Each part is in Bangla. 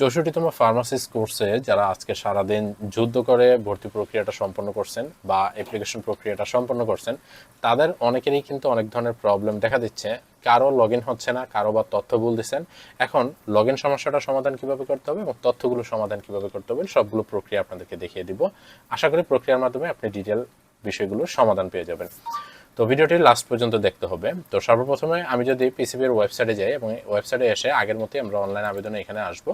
চৌষট্টিতম ফার্মাসিস্ট কোর্সে যারা আজকে সারাদিন যুদ্ধ করে ভর্তি প্রক্রিয়াটা সম্পন্ন করছেন বা অ্যাপ্লিকেশন প্রক্রিয়াটা সম্পন্ন করছেন, তাদের অনেকেরই কিন্তু অনেক ধরনের প্রবলেম দেখা দিচ্ছে। কারও লগ হচ্ছে না, কারও বা তথ্য ভুল দিচ্ছেন এখন লগ সমস্যাটা সমাধান কীভাবে করতে হবে এবং তথ্যগুলো সমাধান কীভাবে করতে হবে, সবগুলো প্রক্রিয়া আপনাদেরকে দেখিয়ে দিব। আশা করি প্রক্রিয়ার মাধ্যমে আপনি ডিটেল বিষয়গুলো সমাধান পেয়ে যাবেন। তো ভিডিওটি লাস্ট পর্যন্ত দেখতে হবে। তো সর্বপ্রথমে আমি যদি পিসিবির ওয়েবসাইটে যাই এবং ওয়েবসাইটে এসে আগের মতোই আমরা অনলাইন আবেদনে এখানে আসব।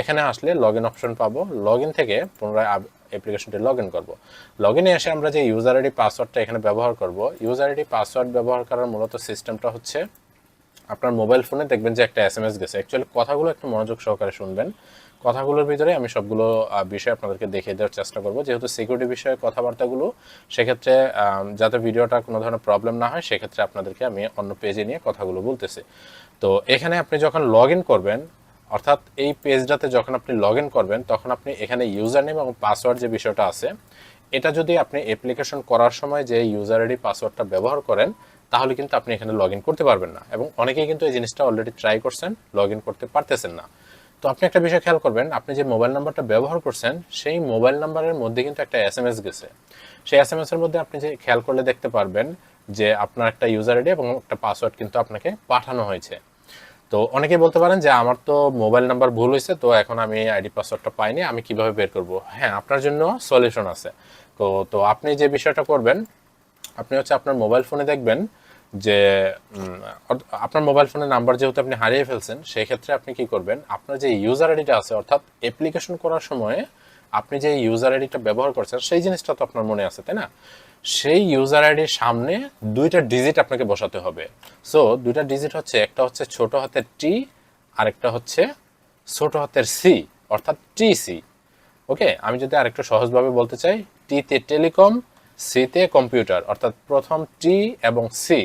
এখানে আসলে লগ ইন অপশন পাবো। লগ ইন থেকে পুনরায় অ্যাপ্লিকেশনটি লগ ইন করব। লগ ইনে এসে আমরা যে ইউজার আইডি পাসওয়ার্ডটা এখানে ব্যবহার করব ইউজার আইডি পাসওয়ার্ড ব্যবহার করার মূলত সিস্টেমটা হচ্ছে আপনার মোবাইল ফোনে দেখবেন যে একটা এস এম এস গেছে। অ্যাকচুয়ালি কথাগুলো একটু মনোযোগ সহকারে শুনবেন। কথাগুলোর ভিতরে আমি সবগুলো বিষয় আপনাদেরকে দেখিয়ে দেওয়ার চেষ্টা করব। যেহেতু সিকিউরিটি বিষয়ে কথাবার্তাগুলো, সেক্ষেত্রে যাতে ভিডিওটা কোনো ধরনের প্রবলেম না হয়, সেক্ষেত্রে আপনাদেরকে আমি অন্য পেজে নিয়ে কথাগুলো বলতেছি। তো এখানে আপনি যখন লগ ইন করবেন অর্থাৎ এই পেজটাতে যখন আপনি লগ করবেন, তখন আপনি এখানে ইউজার নেম এবং পাসওয়ার্ড যে বিষয়টা আছে, এটা যদি আপনি অ্যাপ্লিকেশন করার সময় যে ইউজার আইডি পাসওয়ার্ডটা ব্যবহার করেন, তাহলে কিন্তু আপনি এখানে লগ করতে পারবেন না। এবং অনেকেই কিন্তু এই জিনিসটা অলরেডি ট্রাই করছেন লগ করতে পারতেছেন না। তো আপনি একটা বিষয় খেয়াল করবেন, আপনি যে মোবাইল নাম্বারটা ব্যবহার করছেন, সেই মোবাইল নাম্বারের মধ্যে কিন্তু একটা এস এম এস গেছে। সেই এস এম এস এর মধ্যে আপনি যে খেয়াল করলে দেখতে পারবেন যে আপনার একটা ইউজার আইডি এবং একটা পাসওয়ার্ড কিন্তু আপনাকে পাঠানো হয়েছে। তো অনেকে বলতে পারেন যে আমার তো মোবাইল নাম্বার ভুল হয়েছে, তো এখন আমি আইডি পাসওয়ার্ডটা পাইনি, আমি কীভাবে বের করব? হ্যাঁ আপনার জন্য সলিউশন আছে। তো তো আপনি যে বিষয়টা করবেন, আপনি হচ্ছে আপনার মোবাইল ফোনে দেখবেন যে আপনার মোবাইল ফোনের নাম্বার যেহেতু আপনি হারিয়ে ফেলছেন, সেই ক্ষেত্রে আপনি কি করবেন? আপনার যে ইউজার আইডিটা আছে, অর্থাৎ অ্যাপ্লিকেশন করার সময় আপনি যে ইউজার আইডিটা ব্যবহার করছেন, সেই জিনিসটা তো আপনার মনে আছে, তাই না? সেই ইউজার আইডির সামনে দুইটা ডিজিট আপনাকে বসাতে হবে। সো দুইটা ডিজিট হচ্ছে, একটা হচ্ছে ছোট হাতের টি আর একটা হচ্ছে ছোট হাতের সি অর্থাৎ টি সি ওকে আমি যদি আরেকটু সহজভাবে বলতে চাই টিতে টেলিকম সিতে কম্পিউটার, অর্থাৎ প্রথম টি এবং সি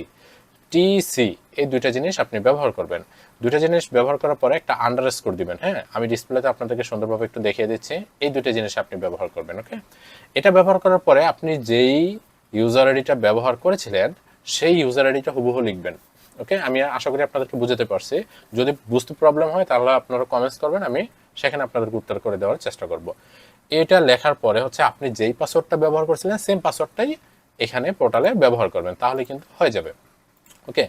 টি সি এই দুইটা জিনিস আপনি ব্যবহার করবেন। দুইটা জিনিস ব্যবহার করার পরে একটা আন্ডার স্কোর দিবেন হ্যাঁ? আমি ডিসপ্লেতে আপনাদেরকে সুন্দরভাবে একটু দেখিয়ে দিচ্ছি। এই দুইটা জিনিস আপনি ব্যবহার করবেন ওকে এটা ব্যবহার করার পরে আপনি যেই ইউজার আইডিটা ব্যবহার করেছিলেন, সেই ইউজার আইডিটা হুবহু লিখবেন। ওকে আমি আশা করি আপনাদেরকে বুঝাতে পারছি। যদি বুঝতে প্রবলেম হয়, তাহলে আপনারা কমেন্টস করবেন, আমি সেখানে আপনাদেরকে উত্তর করে দেওয়ার চেষ্টা করব। এটা লেখার পরে হচ্ছে আপনি যেই পাসওয়ার্ডটা ব্যবহার করছিলেন সেম পাসওয়ার্ডটাই এখানে পোর্টালে ব্যবহার করবেন, তাহলে কিন্তু হয়ে যাবে। ওকে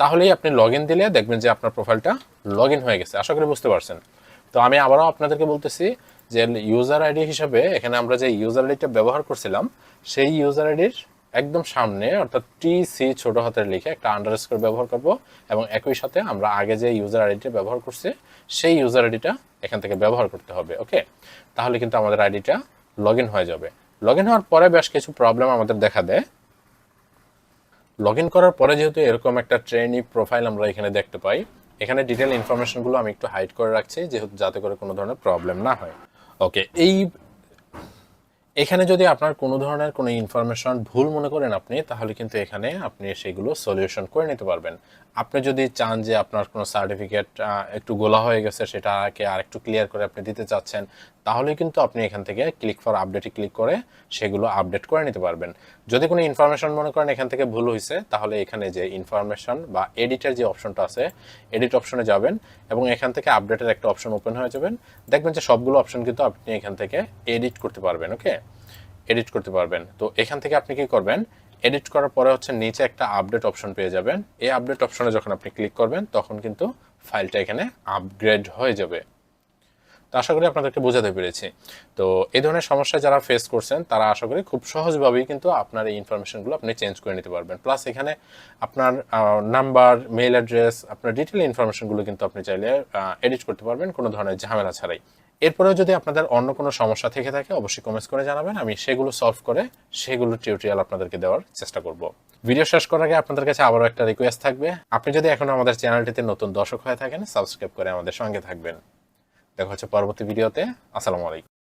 তাহলেই আপনি লগ দিলে দেখবেন যে আপনার প্রোফাইলটা লগ হয়ে গেছে। আশা করি বুঝতে পারছেন। তো আমি আবারও আপনাদেরকে বলতেছি যে ইউজার আইডি হিসাবে এখানে আমরা যে ইউজার আইডিটা ব্যবহার করছিলাম, সেই ইউজার আইডির একদম সামনে, অর্থাৎ টি সি ছোট হাতের লিখে একটা আন্ডারস্কোর ব্যবহার করব এবং একই সাথে আমরা আগে যে ইউজার আইডিটা ব্যবহার করছি, সেই ইউজার আইডিটা এখান থেকে ব্যবহার করতে হবে ওকে তাহলে কিন্তু আমাদের আইডিটা লগ হয়ে যাবে। লগ হওয়ার পরে বেশ কিছু প্রবলেম আমাদের দেখা দেয়। লগ করার পরে যেহেতু এরকম একটা ট্রেনি প্রোফাইল আমরা এখানে দেখতে পাই, এখানে ডিটেল ইনফরমেশনগুলো আমি একটু হাইড করে রাখছি, যেহেতু যাতে করে কোনো ধরনের প্রবলেম না হয়। ওকে এই এখানে যদি আপনার কোনো ধরনের কোনো ইনফরমেশন ভুল মনে করেন আপনি, তাহলে কিন্তু এখানে আপনি সেগুলো সলিউশন করে নিতে পারবেন। আপনি যদি চান যে আপনার কোনো সার্টিফিকেট একটু গোলা হয়ে গেছে, সেটাকে আর একটু ক্লিয়ার করে আপনি দিতে চাচ্ছেন, তাহলে কিন্তু আপনি এখান থেকে ক্লিক ফর আপডেটে ক্লিক করে সেগুলো আপডেট করে নিতে পারবেন। যদি কোনো ইনফরমেশন মনে করেন এখান থেকে ভুল হয়েছে তাহলে এখানে যে ইনফরমেশন বা এডিটের যে অপশনটা আছে এডিট অপশনে যাবেন এবং এখান থেকে আপডেটের একটা অপশন ওপেন হয়ে যাবেন। দেখবেন যে সবগুলো অপশন কিন্তু আপনি এখান থেকে এডিট করতে পারবেন ওকে এডিট করতে পারবেন। তো এখান থেকে আপনি কি করবেন? এডিট করার পরে হচ্ছে নিচে একটা আপডেট অপশন পেয়ে যাবেন। এই আপডেট অপশনে যখন আপনি ক্লিক করবেন, তখন কিন্তু ফাইলটা এখানে আপগ্রেড হয়ে যাবে। তো আশা করি আপনাদেরকে বোঝাতে পেরেছি। তো এই ধরনের সমস্যা যারা ফেস করছেন, তারা আশা করি খুব সহজভাবেই কিন্তু আপনার এই ইনফরমেশনগুলো আপনি চেঞ্জ করে নিতে পারবেন। প্লাস এখানে আপনার নাম্বার মেইল অ্যাড্রেস আপনার ডিটেল ইনফরমেশনগুলো কিন্তু আপনি চাইলে এডিট করতে পারবেন। কোনো ধরনের ঝামেলা ছাড়াই। এরপরেও যদি আপনাদের অন্য কোনো সমস্যা থেকে থাকে, অবশ্যই কমেন্টস করে জানাবেন। আমি সেগুলো সলভ করে সেগুলো টিউটোরিয়াল আপনাদেরকে দেওয়ার চেষ্টা করব। ভিডিও শেষ করার আগে আপনাদের কাছে আবারও একটা রিকোয়েস্ট থাকবে। আপনি যদি এখনও আমাদের চ্যানেলটিতে নতুন দর্শক হয়ে থাকেন সাবস্ক্রাইব করে আমাদের সঙ্গে থাকবেন। দেখা হচ্ছে পরবর্তী ভিডিওতে আসসালামু আলাইকুম।